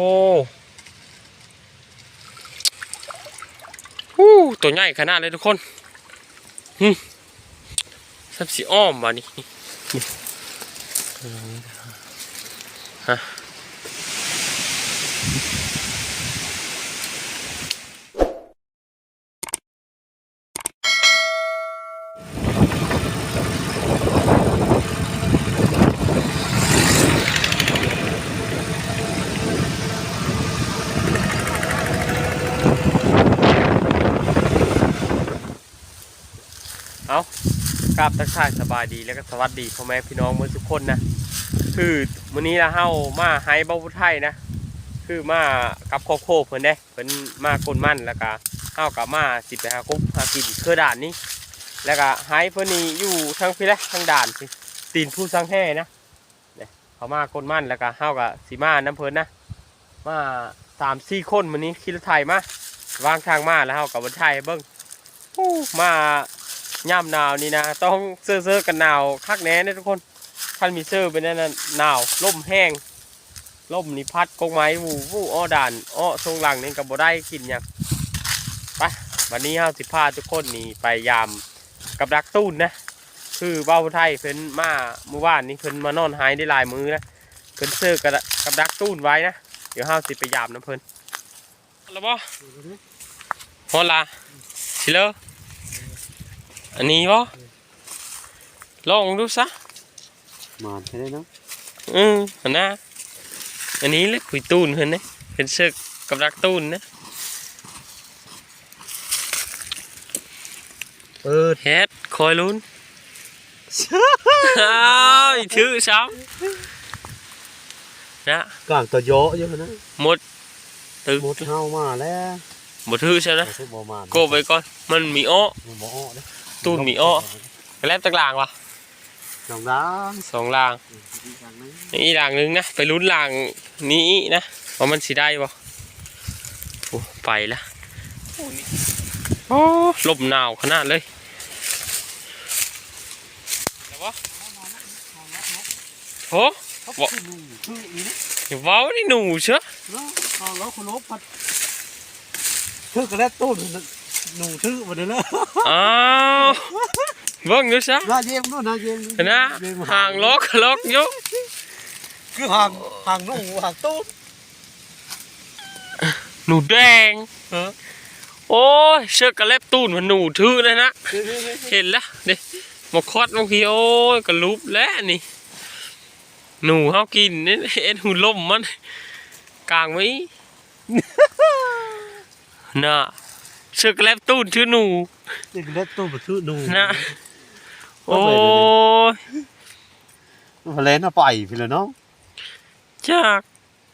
โอ้ฮู้ตัวใหญ่ขนาดเลยทุกคนฮึสับสีอ้อมวะนี่นี่นี่ฮะ กราบทักทายสบายดีแล้วก็สวัสดีพ่อแม่พี่น้องเมื่อทุกคนนะคือมื้อนี้ละเฮามาไฮเบ้าพุทธไทยนะ คือมากับครอบครัวเพิ่นเด้เพิ่นมากนมั่นแล้วก็เฮากับมาสิไปหากบหากินเครือด่านนี้ แล้วก็ไฮเพิ่นนี่อยู่ทางพี่และทางด่านสิตีนผู้สังแห่นะเนี่ยเขามากนมั่นแล้วก็เฮากับสิมาน้ำเพิ่นนะมาสามสี่คนมื้อนี้ขี่รถไทยมาวางทางมาแล้วเฮากับบ่ไทยเบิ่งมา ย่ำหนาวนี่นะ ต้องเสื้อๆกันหนาวคักแน่เด้อทุกคนท่านมีเซอร์เป็นนั่นนะหนาวล่มแห้งล่มนี่พัดกงไม้วูวูอ้อด่านอ้อทรงหลังนี่กับบ่ได้กินหยังไปวันนี้เฮาสิพาทุกคนนี่ไปยามกับดักตูนนะคือเบ้าไทยเพิ่นมาเมื่อวานนี้เพิ่นมานอนหายได้หลายมือนะเพิ่นเซอร์กับกับดักตูนไว้นะเดี๋ยวเฮาสิไปยามน้ำเพิ่นแล้วบ่ฮอลาสิเลอ อันนี้บ่ลองดูซะมาใช่ไหมเนาะอืมหันหน้าอันนี้เลยคุยตูนเห็นไหมเป็นเชือกกับรักตูนนะเปิดเฮ็ดคอยลุ้นอ้าวอีกชื่อซ้ำนะกลางตัวโยะเยอะนะหมดตึกหมดเฮามาแล้วหมดชื่อใช่ไหมทุบบ่มาโกไปก่อนมันมีอ้อมันบ่อ้อเด้ ตูนมีอ้อแล้วตะกลางวะสองด้านสองลางอีกอย่างหนึงนี่ลางหนึงนะไปลุ้นลางนี้นะว่ามันสิได้บ่โอ้ไปละโอ้นี่โอ้ลมหนาวขนาดเลยแล้ววะโอ้เขาบ่ขึ้นนู่นคืออีนี่อย่าเว้านี่หนูเชอะเนาะเอาแล้วคนลบพัดถือกระแลตต้น หนูถือบ่ได้แล้วอ้าวเบิ่งดูซะน่าเยี่ยมนู่นน่าเยี่ยมเห็นนะห่างล็อกล็อกอยู่คือห่างห่างหนูห่างต้นหนูแดงเออโอ้ยเชือกกระเล็บตูนมันหนูทื่อเลยนะเห็นแล้วเด็มาคอดบางทีโอ้ยกระลุบแล้วนี่ หนูเฮากินนี่เอ็นหูล่มมันกลางไว้น่ะ เชือกแลบตูนชื่อหนูนี่กระแลตต้นบ่ถือหนูนะโอ้ยมันเล่นเอาไปพี่ละเนาะจาก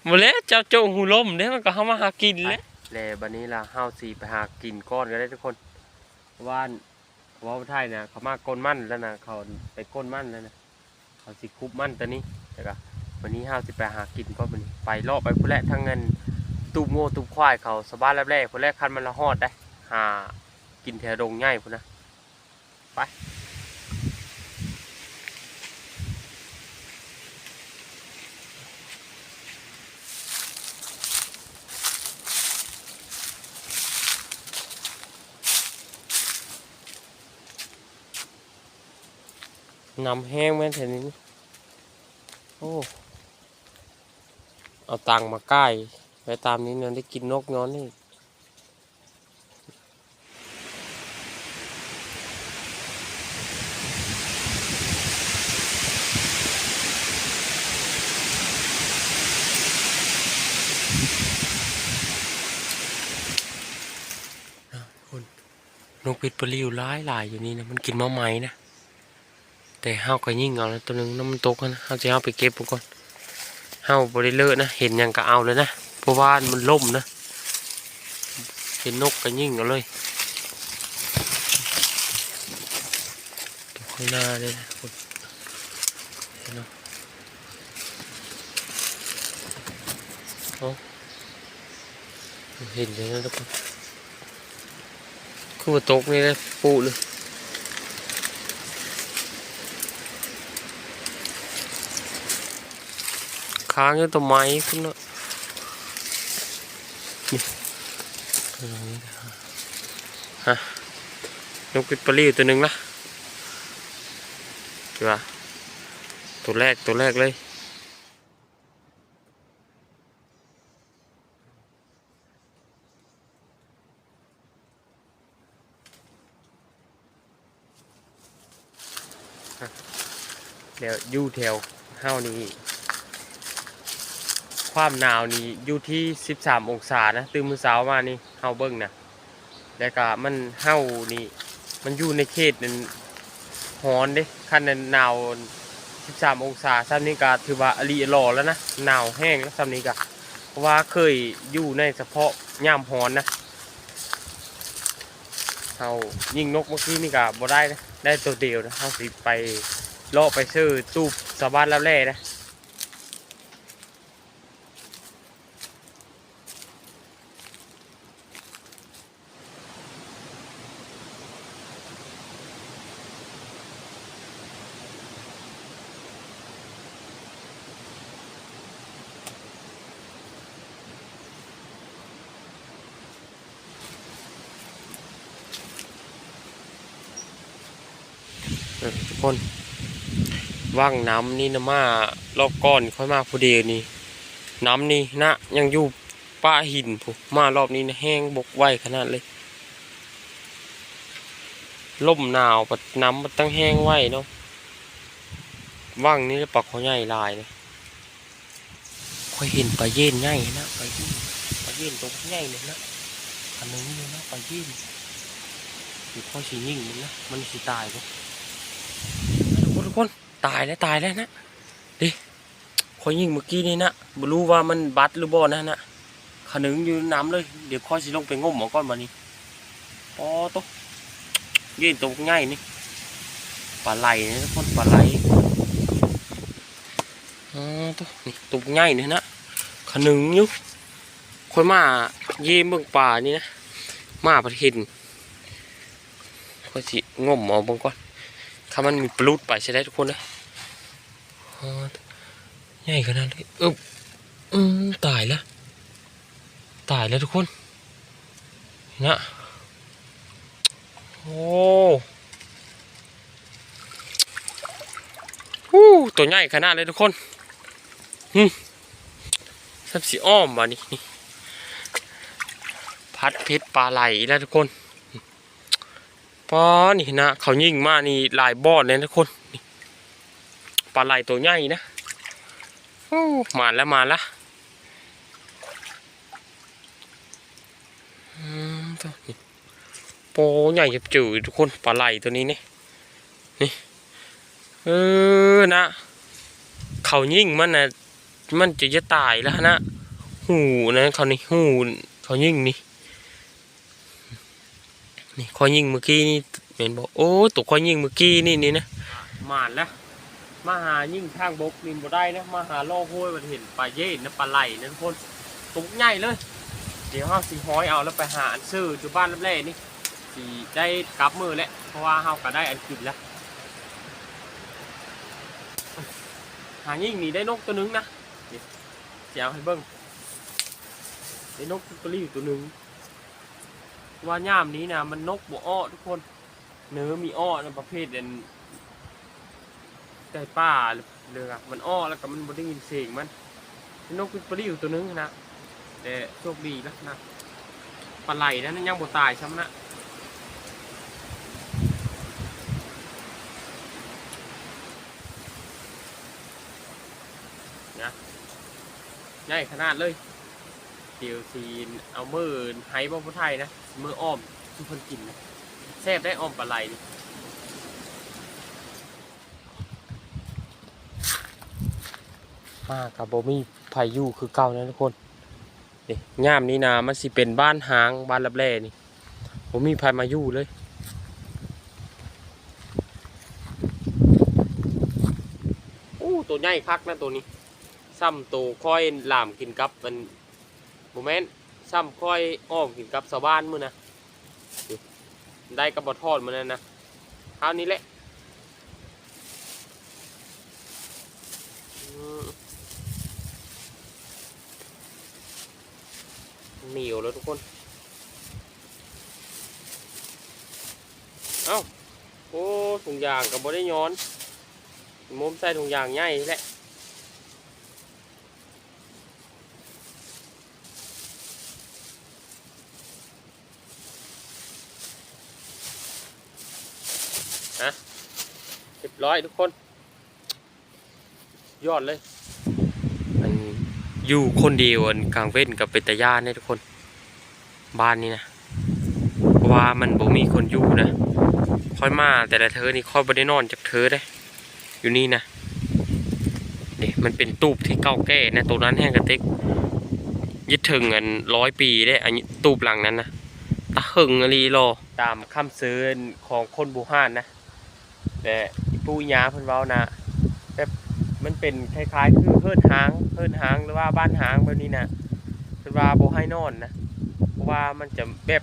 มาแล้วเจ้าโจงหูล่มเนี่ยมันก็เข้ามาหากินแล้วแล้วบัดนี้ล่ะเฮาสีไปหากินก้อนก็ได้ทุกคนว่านว่าวไทยนะเขามาก้นมั่นแล้วนะเขาไปก้นมั่นแล้วนะเขาสิคุบมั่นตัวนี้แต่ก็วันนี้เฮาสิไปหากินก็วันนี้ไปเลาะไปพุ่นแหละทั้งเงินตูบโง่ตูบควายเขาสบายแรกๆพุ่นแรกคันมันละฮอดได้ หากินแถวดงง่ายพุ่นนะ ไป นำแห้งแม่นแถวนี้ โอ้ เอาตังมาใกล้ไปตามนี้เนี่ยได้กินนกย้อนนี่ นกเป็ดปลิวร้ายหลายอยู่นี่นะมันกินมะไหม้นะแต่เฮาก็ยิ่งเอาแล้วตัวหนึงน้ำมันตกนะเฮาจะเอาไปเก็บก่อนเฮาบริเลอะนะเห็นยังก็เอาเลยนะเพราะว่ามันล่มนะเห็นนกก็ยิ่งเอาเลยตัวข้างหน้าเลยนะคนเห็นะเห็นเลยนะทุกคน คือว่าตกนี่เลยปูเลยค้างอยู่ต้นไม้ขึ้นเนาะฮะนกปิดปลาลิวตัวหนึ่งละเดี๋ยวตัวแรกตัวแรกเลย อยู่แถวเฮานี่ความหนาวนี่อยู่ที่ 13 องศานะตื่นมื้อเช้ามานี่เฮาเบิ่งนะแล้วก็มันเฮานี่มันอยู่ในเขตนั้นร้อนเด้คันนั้นหนาว 13 องศาซ้ำนี้ก็ถือว่าอลีอลอแล้วนะหนาวแห้งแล้วซ้ำนี้ก็เพราะว่าเคยอยู่ในเฉพาะยามร้อนนะเฮายิงนกเมื่อกี้นี่ก็บ่ได้นะได้ตัวเดียวนะเฮาสิไป เลาะไปซื้อตู้สวบ้านแล้วแร่นะเออทุกคน ว่างน้ำนี่นะมารอบก้อนค่อยมาผู้เดีนี่ น้ำนี่นะยังอยู่ป้าหินผูมารอบนี้นะแห้งบกไวขนาดเลยล่มหนาวปัดน้ำมันตั้งแห้งไวเนาะว่างนี่ปักเขาใหญ่ลายเลยค่อยเห็นปลาเย็นใหญ่นะปลาเย็นปลาเย็นตัวใหญ่เลยนะอันนึงนี่นะปลาเย็นอยู่ค่อสียิ่งมันนะมันสิตายปะทุกคนทุกคน ตายแล้วตายแล้วนะดิคอยยิงเมื่อกี้นี่นะไม่รู้ว่ามันบัดหรือบ่นะนะขนึงอยู่น้ำเลย เดี๋ยวคอยสิลงไปงมหมอก้อนมานี่ปอตกยืนตรงง่ายนี่ปลาไหลนะทุกคนปลาไหลอ๋อตกนี่ตรงง่ายนี่นะขนึงอยู่คอยมาเยี่ยมเบิ่งป่านี่นะมาประเทศคอยสิงมหมอบิ่งก่อนถ้ามันมีปลุดไปใช่ได้ทุกคนนะ ใหญ่ขนาดนี้อึบอืมตายแล้ว ตายแล้วทุกคนนะโอ้ฮู้ตัวใหญ่ขนาดเลยทุกคนหึสับสีอ้อมว่ะนี่นี่พัดเพชรปลาไหลแล้วทุกคนป้านี่นะ เขายิ่งมานี่หลายบอดเลยทุกคน ปลาไหลตัวใหญ่นะโอ้มาแล้วมาล้วอืมตัวนี้โปใหญ่จับจืดทุกคนปลาไหลตัวนี้นี่นี่เออนะ เขายิ่งมันนะมันจะจะตายแล้วนะหูนะเขานี่หูเขายิ่งนี่นี่คอยยิงเมื่อกี้นี่เห็นบอกโอ้ตัวคอยยิงเมื่อกี้นี่นี่นะมาแล้ว มาหายิงทางบกนินบ่ได้นะมาหาล่อห้วยมันเห็นปลาเย็นนะปลาไหลนะทุกคนตุกใหญ่เลย เดี๋ยวเราสีห้อยเอาแล้วไปหาอันซื้ออยู่บ้านรับแร่นี่สีได้กลับมือแล้วเพราะว่าเราก็ได้อันกินแล้วหายิงนี่ได้นกตัวหนึงนะนี่เจียวให้เบิ้งได้นกตัวรีอยู่ตัวหนึงว่าย่ามนี้นะมันนกบัวอ้อทุกคน เนื้อมีอ้อนะประเภทเด่น ไก่ป่าเรือมันอ้อแล้วก็มันบ่ได้ยินเสียงมันเป็นกปลาดิวตัวนึงนะแต่โชคดีนะนะปลาไหลนะนั่นยังบ่ตายซ้ำนะนะใหญ่ขนาดเลยเดี๋ยวทีเอามือไฮบ่ผู้ไทยนะมืออ้อมทุกคนกินนะแซ่บได้อ้อมปลาไหลนี่ มากับโบมีพายุคือเก่านะทุกคนนี่ย่ามนี้นะมันสิเป็นบ้านหางบ้านรับแร่นี่ผมมีพายมาอยู่เลยอู้ตัวใหญ่คักนะตัวนี้ซ้ำตัวค่อยหลามกินกับมันโมเมนต์ซ้ำค่อยอ้อมกินกับชาวบ้านมื้อนะได้กับบทอดมื้อนั้นนะคราวนี้แหละ เหนียวแล้วทุกคน เอ้า โอ้ถุงยางกับบได้ย้อน มุมใส่ถุงยางใหญ่แหละฮะเรียบร้อยทุกคน ยอดเลย อยู่คนเดียวอันกลางเว้นกับเป็นตาญาเนี่ยทุกคน บ้านนี้นะเพราะว่ามันบ่มีคนอยู่นะค่อยมาแต่ละเธอนี่ค่อยบ่ได้นอนจากเธอได้ อยู่นี่นะนี่มันเป็นตูบที่เก่าแก่นะตัวนั้นแห้งกระติกยึดถึงอันร้อยปีได้อันนี้ตูบหลังนั้นนะตะหึงอะไรรอตามคำเสือนของคนบูฮานนะแต่ปูยาเพิ่นเว้านะ มันเป็นคล้ายๆ คือเพิ่นหางเพิ่นหางหรือว่าบ้านหางแบบนี้นะเพิ่นว่าโบให้นอนนะเพราะว่ามันจะแบบ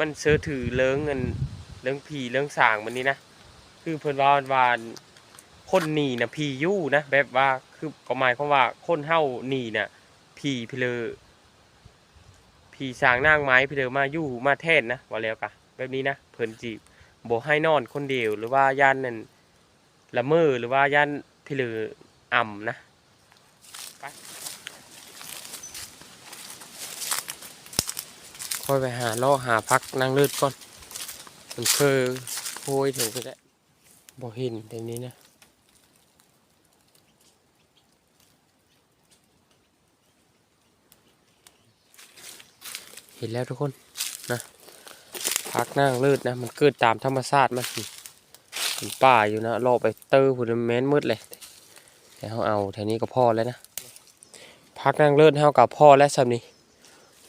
มันเสือถือเลิงเงินเลิงผีเลิงสางมันนี้นะคือเพิ่นว่าว่าคนหนีนะผียู่นะแบบว่าคือก็หมายความว่าคนเฮาหนีน่ะผีเพลอผีสางนางไม้เพลอมาอยู่มาแทนนะว่าแล้วกะแบบนี้นะเพิ่นจีบ่ให้นอนคนเดียวหรือว่าย่านนั่น ละเมอหรือว่าย่านเพลออ่ำนะไปค่อยไปหาล่อหาพักนั่งเลือดก่อน มันเคยโพยถึงก็ได้บ่เห็นแต่นี้นะเห็นแล้วทุกคนนะพักนั่งเลือดนะ มันเกิดตามธรรมชาติมันสิ เป็นป่าอยู่นะรอไปเตอร์พุ่นแม้นมืดเลยแต่เขาเอาแถวนี้ก็พอแล้วนะพักนั่งเลือดเขากับพ่อและซ้ำนี้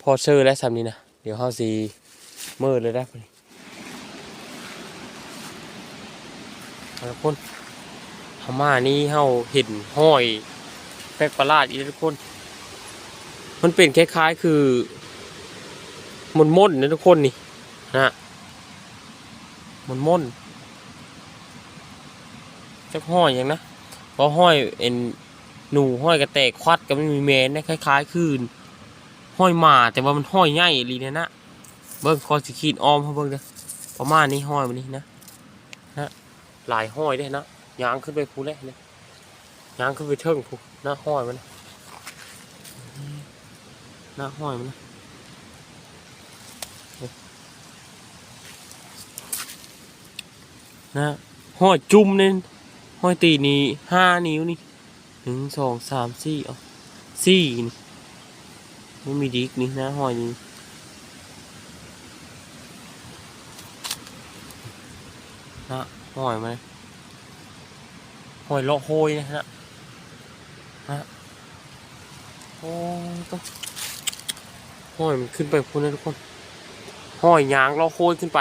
พ่อซื้อและซ้ำนี้นะเดี๋ยวเขาสีมืดเลยนะทุกคนพม่านี่เฮาเห็นห้อยแปลกประหลาดอีกทุกคน มันเป็นคล้ายๆคือมนม่นนะทุกคนนี่นะมนม่น จักห้อยอย่างนะเพราะห้อยเอ็นหนูห้อยกระแตกควัดก็ไม่มีแมนนะคล้ายๆคือห้อยหมาแต่ว่ามันห้อยใหญ่อีหลีเนี่ยนะเบิ้งคอสิขีดออมเขาเบิ้งเด้อพม่านี่ห้อยมันนี่นะหลายห้อยได้นะยางขึ้นไปพูเลยเนี่ยยางขึ้นไปเทิงพูหน้าห้อยมันนะหน้าห้อยมันนะนะห้อยจุ่มเนี่ย ห้อยตีนี่ห้านิ้วนี่หนึ่งสองสามสี่เอาสี่นี่ไมันมีดิกนี่นะห้อยนี่นะห้อยมันหอยเลาะโหยนะฮะฮะโอ้ต้องหอยมันขึ้นไปพุ่นนะทุกคนหอยยางเลาะโหยขึ้นไป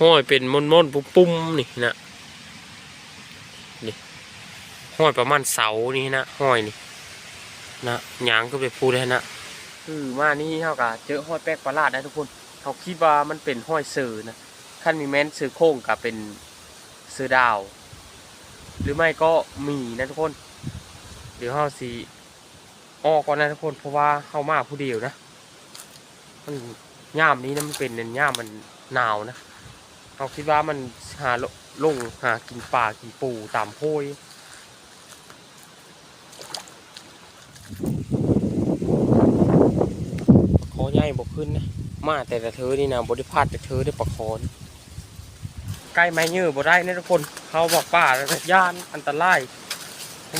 ห้อยเป็นมนมนๆปุ้มนี่นะนี่ห้อยประมาณเสานี่นะห้อยนี่นะยางก็ไปพูดเลยนะคือมานี่เท่ากับเจอห้อยแป๊กประหลาดนะทุกคนเขาคิดว่ามันเป็นห้อยเสือนะขั้นมีแม้นซื้อโค้งกับเป็นซื้อดาว หรือไม่ก็มีนะทุกคน เดี๋ยวเฮาสีออกก่อนนะทุกคนเพราะว่าเข้ามาผู้เดียวนะมันย่ามนี้นะมันเป็นย่ามมันหนาวนะ เราคิดว่ามันหาลงหากินป่ากินปูตามโพยคอใหญ่บกขึ้นนะมาแต่ละเธอนี่นะบริพาดแต่เธอได้ประคอนใกล้ไม้ยื้อบ่ได้นะทุกคนเขาบอกป่าแล้วย่านอันตราย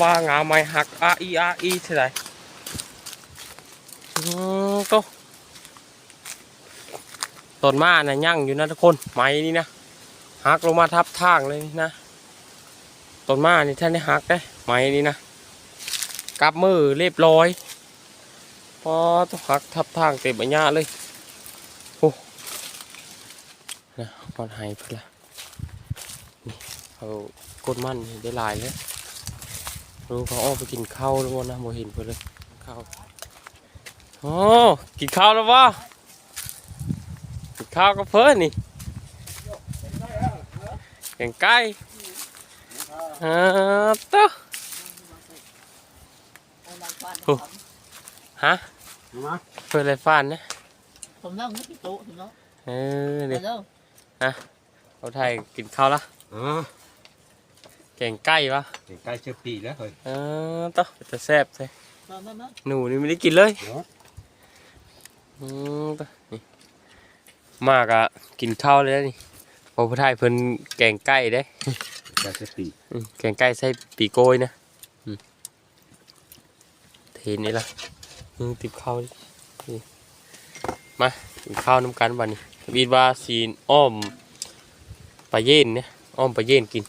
ว่างาไม้หักอาอีอาอีเท่าไหร่อือก็ ต้นมานะยั่งอยู่นะทุกคนไม้นี่นะหักลงมาทับทางเลยนะต้นมานี่ท่านได้หักได้ไม้นี่นะกับมือเรียบร้อยพอต้องหักทับทางเต็มอัญญาเลยนะก่อนหายเพื่อละนี่เขากดมันนี่ได้ลายเลยรู้เขาออกไปกินข้าวแล้วบ่นะโมเห็นเพื่อเลยข้าวโอ้กินข้าวแล้ววะ ข้าวกับเพื่อนนี่แกงไก่อ่าต๊ะฮะมาเปิดอะไรฟ้านนะผมนั่งไม่ติดโต๊ะถึงแล้วเออเดี๋ยวเดี๋ยวเอาไทยกินข้าวละอ่าแกงไก่ปะใกล้เชือปีแล้วเฮ้ยเออต่อจะแซ่บใช่มามามาหนูนี่ไม่ได้กินเลยเนาะอืมต่อนี่ มากอะกินข้าวเลยนะนี่พอผู้ไทยเพิ่นแกงไก่เด้ใกล้เชือปีอืมแกงไก่ใส่ปีโกยนะอืมเทนี่ละอืมติบข้าวดินี่มากินข้าวน้ำกันวันนี้บีดว่าซีนอ้อมปลาเย็นเนี่ยอ้อมปลาเย็นกิน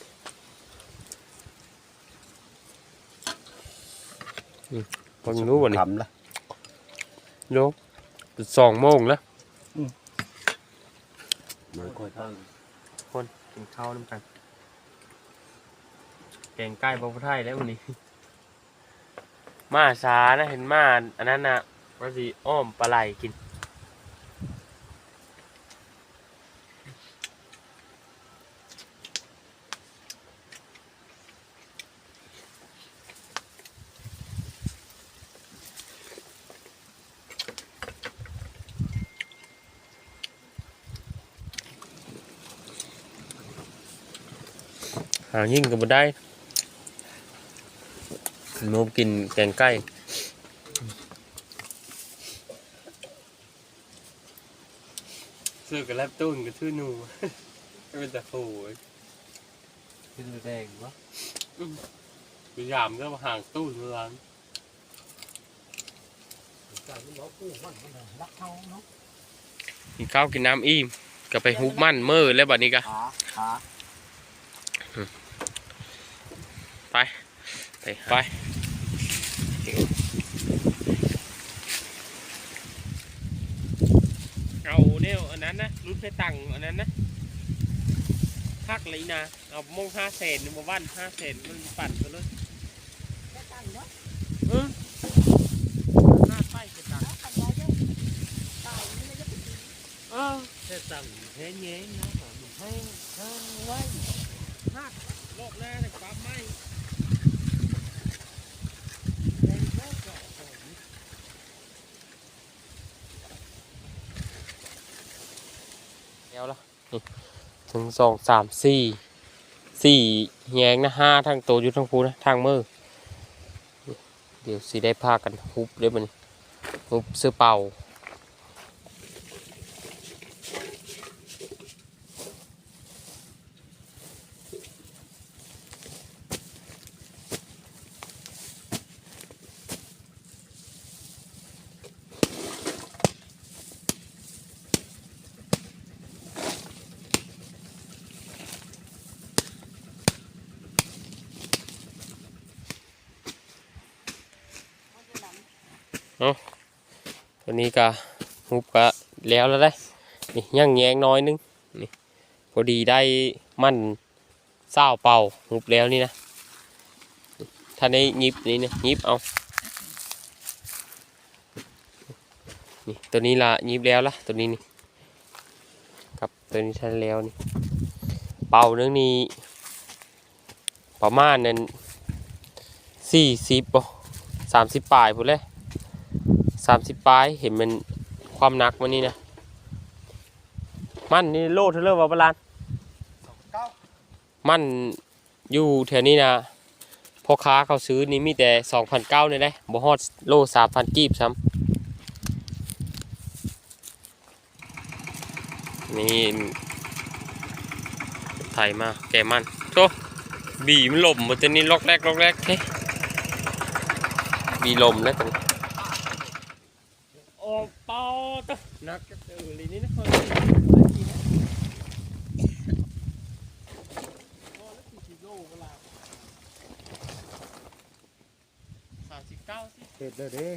อืมพอรู้วันนี้คำละโยกสองโมงแล้ว มันค่อยตั้งคนกินข้าวน้ำกัน แกงไก่บะไทยแล้ววันนี้ มาสานะเห็นมาอันนั้นนะว่าสิอ้อมปลาไหลกิน หายิ่งก็บ่ได้โมกินแกงไก่ซื้อกับแลบตุ้นกับชื่อหนูเป็นแต่โอ้ยขึ้นแดงวะพยายามจะมาห่างตู้ทุร้านใจมันร้องกู้มันมันรักเขาเนาะกินข้าวกินน้ำอิ่มก็ไปฮุบมันเมื่อแล้วบัดนี้ก็ขาขา ไป ไปเอาเนี่ยอันนั้นนะรุดไปตังค์อันนั้นนะพักเลยนะเอาโมงห้าเศษหนึ่งมาวันห้าเศษมันปั่นไปเลยจะตั้งเนาะเออหน้าไปจะตังแล้วขันยาเยอะตายนี่ไม่จะติดเออจะตังแค่เงี้ยนะผมให้ข้างไว้หักรอบหน้าเนี่ยปั๊มไม่แรงโลกก็โอ้โหแล้ วล่ะนี่หนึ่งสองสามสี่สี่แยงนะห้าทางโตอยู่ทางพูนะทางมือเดี๋ยวสีได้พากันฮุบได้บ่นี่ฮุบเสื้อเป่า ตัวนี้ก็ฮุบก็แล้วแล้วได้นี่ย่างแยงน้อยนึงนี่พอดีได้มันเศร้าเป่าฮุบแล้วนี่นะถ้าได้ยิบนี่นะยิบเอานี่ตัวนี้ละยิบแล้วละตัวนี้นี่กับตัวนี้ทันแล้วนี่เป่านึงนี่ประมาณนั้นสี่สิบป่สามสิบปลายพูดเลย สามสิบปลายเห็นมันความหนักมันนี่นะ มันนี่โลเทเลอร์วาบาลานมันอยู่แถวนี้นะพ่อค้าเขาซื้อนี่มีแต่สองพันเก้าเนี่ยได้บ่ฮอดโลสามพันกีบซ้ำนี่ไทยมาแกมันโตบีมันหล่มมันจะนี่ล็อกแรกล็อกแรกเฮ้บีลมนะตรง โอ้เตะนักเออลีนี่นะคนสามสิบเก้าสิเห็ดเลยเด้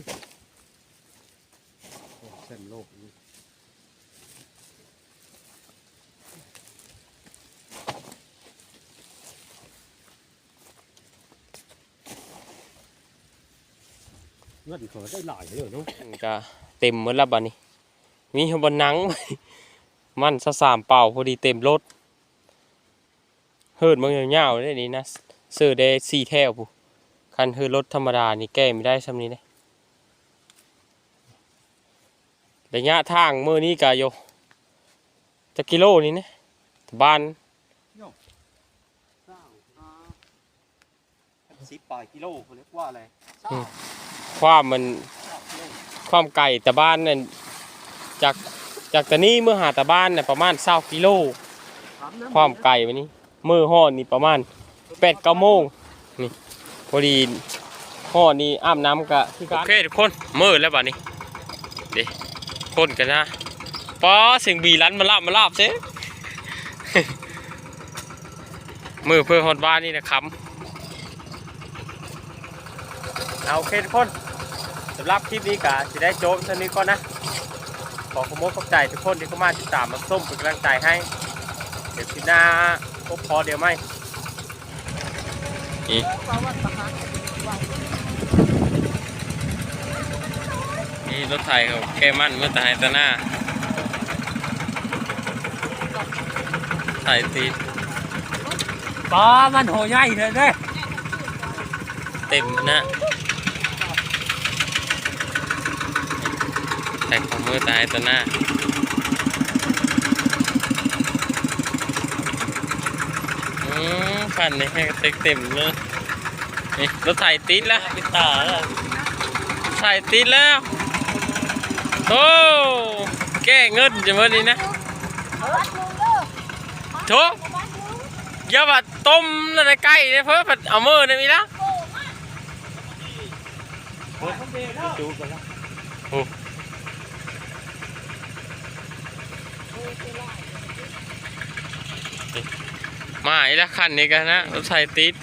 โอ้เส้นโลกนี่เงินเขาได้หลายเลยเนาะก็ เต็มหมดแล้วบัดนี้ มีบนหนัง มันสะสามเป่าพอดีเต็มรถเฮิดมันยาวๆได้นี่นะเสื้อได้สี่แถวผู้คันคือรถธรรมดานี่แก้ไม่ได้ซ้ำนี้เด้ระยะทางมื้อนี้ก็อยู่จะกิโลนี่นะบ้านสิบปลายกิโลเขาเรียกว่าอะไรความมัน ความไก่แต่บ้านนั่นจากจากตะนี้เมื่อหาแต่บ้านน่ะประมาณ20กิโลความไก่วันนี้มือห่อนี่ประมาณแปดเก้าโมงนี่พอดีห่อนี่อาบน้ำกะคือการโอเคทุกคนมือแล้วบัดนี้เด็คนกันนะป้าเสียงบีรันมาลาบมาลาบเซ่มือเพื่อฮอดบ้านนี่นะครับเอาโอเคทุกคนสำหรับคลิปนี้กะจะได้โจ๊กเท่านี้ก่อนนะ ขอขอบคุณขอบใจทุกคนที่เข้ามาติดตามมาส้มเป็นกำลังใจให้ เดี๋ยวทีหน้าพบพอเดี๋ยวไหมนี่เพราะว่าประมาณว่านี่รถไถเขาแก้มั่นเมื่อตายตาหน้าไถตีปลามันโหใหญ่เลยเด้เต็มนะ แต่ของมือตายตาหน้าอืมพันนี่ให้เต็มเต็มเลยนี่รถไถติดแล้วปิดตาแล้วไถติดแล้วโอ้แก้เงินจะเมื่อนี้นะวัดลุงเด้อโถอย่ามาต้มอะไรใกล้เนี่ยเพื่อผัดเอามือเนี่ยมีนะโก้มากโอ้ยเขาเดีแล้วดูกันแล้ว มาอีกแล้วคันนี้กันนะรถไถติด